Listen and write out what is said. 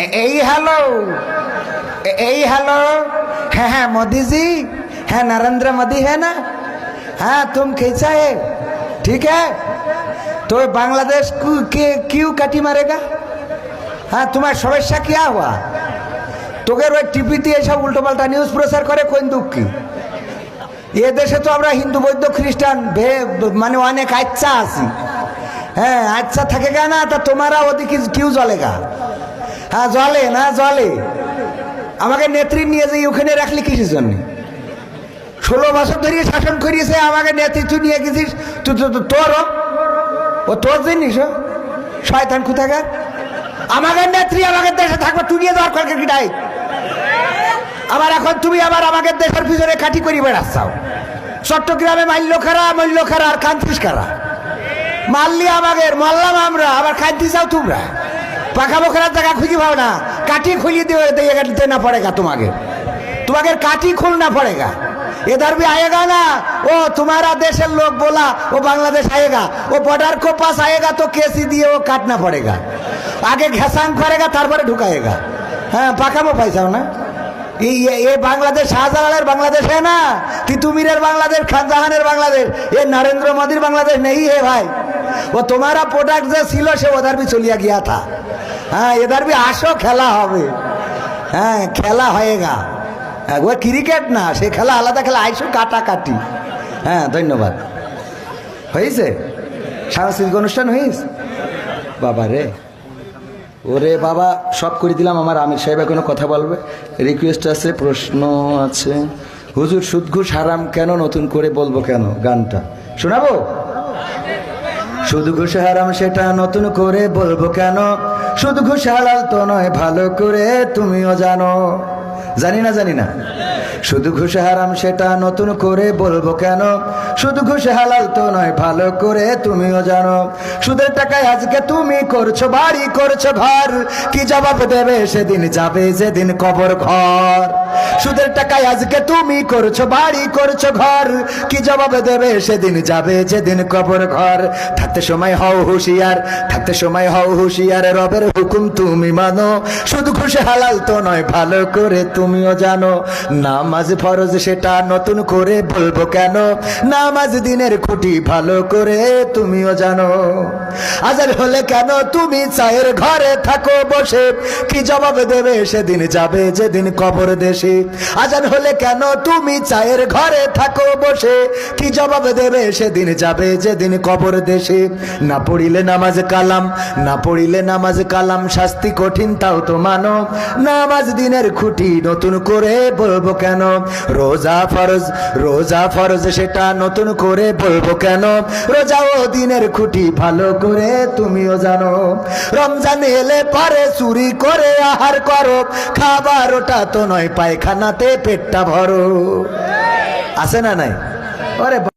ए- यही हेलो ए- यही हेलो हाँ हाँ मोदी जी हाँ नरेंद्र मोदी है ना हाँ तुम कैसा है ठीक है तो बांग्लादेश को- के क्यों काटी मारेगा হ্যাঁ তোমার সমস্যা কি হওয়া তোকে ওই টিভিতে এসব উল্টোপাল্টা নিউজ প্রচার করে কোন দুঃখী এ দেশে তো আমরা হিন্দু বৌদ্ধ খ্রিস্টান ভে- মানে অনেক আচ্ছা আছি হ্যাঁ আচ্ছা থাকে গা না তা তোমারা ওদিকে কিউ জলে গা হ্যাঁ জলে, না জলে? আমাকে নেত্রী নিয়ে যাই ওখানে রাখলি কিসের জন্য? ষোলো বছর ধরে শাসন করিয়েছে, আমাকে নেতৃত্ব নিয়ে গেছিস? তুই তো তো- তোরও ও? তোর জিনিস? শয়তান কোথাকার? আমাকে নেত্রী আমাকে দেশে থাকবে, তুই নিয়ে দেওয়ার কয়েক কিটাই আবার এখন তুমি আবার আমাকে দেশের পিছনে কাঠি করি বেড়াচ্ছাও। চট্টগ্রামে মাল্য খারা, মল্য খারা আর কান্তিস খারা। মারলি আমাকে মারলাম আমরা, আবার কান্তি চাও তোমরা। পাখা বখরার জায়গা খুঁজে পাও না। কাটি খুলিয়ে দিয়ে দিয়ে না পড়েগা তোমাকে। তোমাকে কাটি খুল না পড়েগা इधर भी आएगा ना वो तुम्हारा देश लोग बोला वो बांग्लादेश आएगा वो बॉर्डर को पास आएगा तो केसी दिए वो काटना पड़ेगा आगे घेसांग पड़ेगा তারপরে ঢুকাएगा হ্যাঁ পাখামো পাইছাও না। এই বাংলাদেশ শাহজালালের বাংলাদেশ है না? তিতুমিরের বাংলাদেশ, খানজাহানের বাংলাদেশ, এ নরেন্দ্র মোদীর বাংলাদেশ নেই হে ভাই। ও তোমারা প্রোডাক্ট যে ছিল সে ওধার भी চলিয়া গিয়া था হ্যাঁ এদার বি আসো, খেলা হবে। হ্যাঁ খেলা হয়ে গা একবার হ্যাঁ, ক্রিকেট না, সে খেলা আলাদা খেলা, আইসো কাটাকাটি। হ্যাঁ ধন্যবাদ। হয়েছে? সাংস্কৃতিক অনুষ্ঠান হয়েস বাবা রে। ওরে বাবা, সব করে দিলাম আমার আমির সাহেব, এখনও কথা বলবে। রিকোয়েস্ট আছে, প্রশ্ন আছে। হুজুর সুদঘুষ হারাম কেন? নতুন করে বলব কেন গানটা? শোনাবো? সুদ ঘুষ হারাম সেটা নতুন করে বলব কেন? শুধু ঘুষ হালাল তো নয়, ভালো করে তুমিও জানো। জানি না জানি না। শুধু ঘুষ হারাম সেটা নতুন করে বলব কেন? শুধু ঘুষ হালাল তো নয়, ভালো করে তুমিও জানো। সুদের টাকায় আজকে তুমি করছ বাড়ি, করছ ঘর। কি জবাব দেবে সেদিন যাবে যেদিন কবর ঘর? সুদের টাকায় আজকে তুমি করছ বাড়ি, করছ ঘর। কি জবাব দেবে সেদিন যাবে যেদিন কবর ঘর? থাকতে সময় হও হুঁশিয়ার, থাকতে সময় হও হুঁশিয়ার, রবের হুকুম তুমি মানো। শুধু খুশি হালাল তো নয়, ভালো করে তুমিও জানো, নামাজ ফরজ সেটা নতুন করে বলব কেন? নামাজ দিনের খুঁটি ভালো করে তুমিও জানো। আজার হলে কেন তুমি চায়ের ঘরে থাকো বসে? কি জবাব দেবে সেদিন যাবে যেদিন কবর দেশে? আজান হলে কেন তুমি চায়ের ঘরে থাকো বসে? কি জবাব দেবে সেদিন যাবে যেদিন কবর দেশে? না পড়িলে নামাজ কালাম, না পড়িলে নামাজ কালাম, শাস্তি কঠিন তাও তো মানো। নামাজ দিনের খুঁটি নতুন করে বলব কেন? রোজা ফরজ রোজা ফরজ সেটা নতুন করে বলব কেন? রোজা ও দিনের খুঁটি ভালো করে তুমিও জানো। রমজান এলে পরে চুরি করে আহার করো। খাবার ওটা তো নয়, পায়খানাতে পেটটা ভরো। আছে না নাই? ওরে